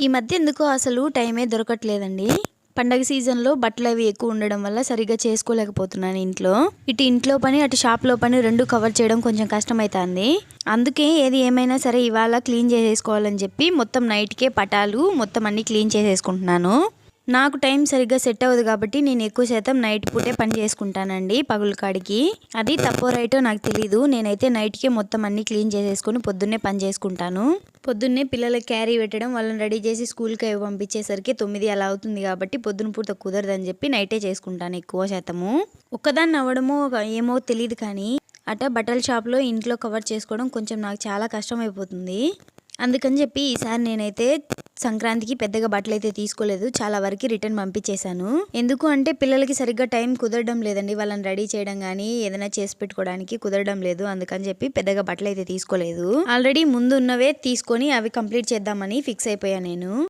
ఈ మధ్య ఎందుకో అసలు టైమే దొరకట్లేదండి? పండగ సీజన్లో బట్టలు అవి ఎక్కువ ఉండడం వల్ల సరిగ్గా చేసుకోలేకపోతున్నాను ఇంట్లో. ఇటు ఇంట్లో పని అటు షాప్లో పని రెండు కవర్ చేయడం కొంచెం కష్టమవుతుంది అందుకే ఏది ఏమైనా సరే ఇవాళ క్లీన్ చేసేసుకోవాలని చెప్పి మొత్తం నైట్కే పటాలు మొత్తం అన్ని క్లీన్ చేసేసుకుంటున్నాను. నాకు టైం సరిగ్గా సెట్ అవ్వదు కాబట్టి నేను ఎక్కువ శాతం నైట్ పూటే పని చేసుకుంటానండి పగుల కాడికి. అది తప్పో రైటో నాకు తెలీదు. నేనైతే నైట్కే మొత్తం అన్ని క్లీన్ చేసేసుకుని పొద్దున్నే పని చేసుకుంటాను. పొద్దున్నే పిల్లలకి క్యారీ పెట్టడం వాళ్ళని రెడీ చేసి స్కూల్కి అవి పంపించేసరికి తొమ్మిది అలా అవుతుంది కాబట్టి పొద్దున పూట కుదరదని చెప్పి నైటే చేసుకుంటాను ఎక్కువ శాతము. ఒక్కదాన్ని అవ్వడమో ఏమో తెలియదు కానీ అట బట్టల షాప్లో ఇంట్లో కవర్ చేసుకోవడం కొంచెం నాకు చాలా కష్టం అయిపోతుంది అందుకని చెప్పి ఈసారి నేనైతే సంక్రాంతికి పెద్దగా బట్టలు అయితే తీసుకోలేదు. చాలా వరకు రిటర్న్ పంపించేశాను. ఎందుకు అంటే పిల్లలకి సరిగ్గా టైం కుదరడం లేదండి. వాళ్ళని రెడీ చేయడం కానీ ఏదైనా చేసి పెట్టుకోవడానికి కుదరడం లేదు. అందుకని చెప్పి పెద్దగా బట్టలు అయితే తీసుకోలేదు. ఆల్రెడీ ముందు ఉన్నవే తీసుకొని అవి కంప్లీట్ చేద్దామని ఫిక్స్ అయిపోయా నేను.